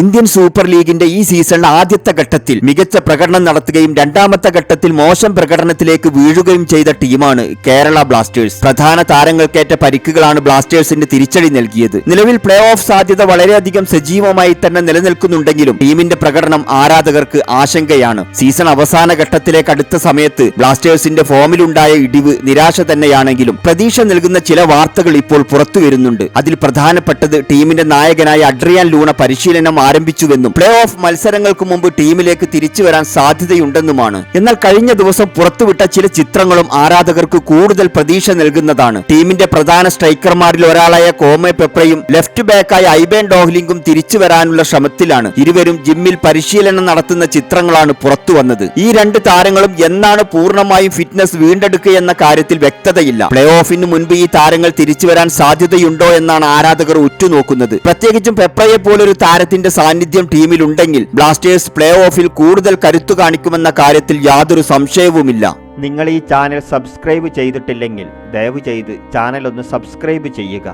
Indian super ലീഗിന്റെ ഈ സീസണിലെ ആദ്യത്തെ ഘട്ടത്തിൽ മികച്ച പ്രകടനം നടത്തുകയും രണ്ടാമത്തെ ഘട്ടത്തിൽ മോശം പ്രകടനത്തിലേക്ക് വീഴുകയും ചെയ്ത ടീമാണ് കേരള ബ്ലാസ്റ്റേഴ്സ്. പ്രധാന താരങ്ങൾക്കേറ്റ പരിക്കുകളാണ് ബ്ലാസ്റ്റേഴ്സിന് തിരിച്ചടി നൽകിയത്. നിലവിൽ പ്ലേ ഓഫ് സാധ്യത വളരെയധികം സജീവമായി തന്നെ നിലനിൽക്കുന്നുണ്ടെങ്കിലും ടീമിന്റെ പ്രകടനം ആരാധകർക്ക് ആശങ്കയാണ്. സീസൺ അവസാന ഘട്ടത്തിലേക്ക് അടുത്ത സമയത്ത് ബ്ലാസ്റ്റേഴ്സിന്റെ ഫോമിലുണ്ടായ ഇടിവ് നിരാശ തന്നെയാണെങ്കിലും പ്രതീക്ഷ നൽകുന്ന ചില വാർത്തകൾ ഇപ്പോൾ പുറത്തു വരുന്നുണ്ട് അതിൽ പ്രധാനപ്പെട്ടത് ടീമിന്റെ നായകനായ അഡ്രിയാൻ ലൂണ പരിശീലനം ആരംഭിച്ചുവെന്നും പ്ലേ ഓഫ് മത്സരങ്ങൾക്ക് മുമ്പ് ടീമിലേക്ക് തിരിച്ചു വരാൻ സാധ്യതയുണ്ടെന്നുമാണ്. എന്നാൽ കഴിഞ്ഞ ദിവസം പുറത്തുവിട്ട ചില ചിത്രങ്ങളും ആരാധകർക്ക് കൂടുതൽ പ്രതീക്ഷ നൽകുന്നതാണ്. ടീമിന്റെ പ്രധാന സ്ട്രൈക്കർമാരിൽ ഒരാളായ കോമെ പെപ്രയും ലെഫ്റ്റ് ബാക്കായ ഐബേൻ ഡോഹ്ലിംഗും തിരിച്ചു വരാനുള്ള ശ്രമത്തിലാണ്. ഇരുവരും ജിമ്മിൽ പരിശീലനം നടത്തുന്ന ചിത്രങ്ങളാണ് പുറത്തു വന്നത്. ഈ രണ്ട് താരങ്ങളും എന്നാണ് പൂർണമായും ഫിറ്റ്നസ് വീണ്ടെടുക്കുക എന്ന കാര്യത്തിൽ വ്യക്തതയില്ല. പ്ലേ ഓഫിന് മുൻപ് ഈ താരങ്ങൾ തിരിച്ചു വരാൻ സാധ്യതയുണ്ടോ എന്നാണ് ആരാധകർ ഉറ്റുനോക്കുന്നത്. പ്രത്യേകിച്ചും പെപ്രയെ പോലൊരു താരത്തിന്റെ സാന്നിധ്യം ടീമിലുണ്ടെങ്കിൽ ബ്ലാസ്റ്റേഴ്സ് പ്ലേ ഓഫിൽ കൂടുതൽ കരുത്തു കാണിക്കുമെന്ന കാര്യത്തിൽ യാതൊരു സംശയവുമില്ല. നിങ്ങൾ ഈ ചാനൽ സബ്സ്ക്രൈബ് ചെയ്തിട്ടില്ലെങ്കിൽ ദയവ് ചെയ്ത് ചാനൽ ഒന്ന് സബ്സ്ക്രൈബ് ചെയ്യുക.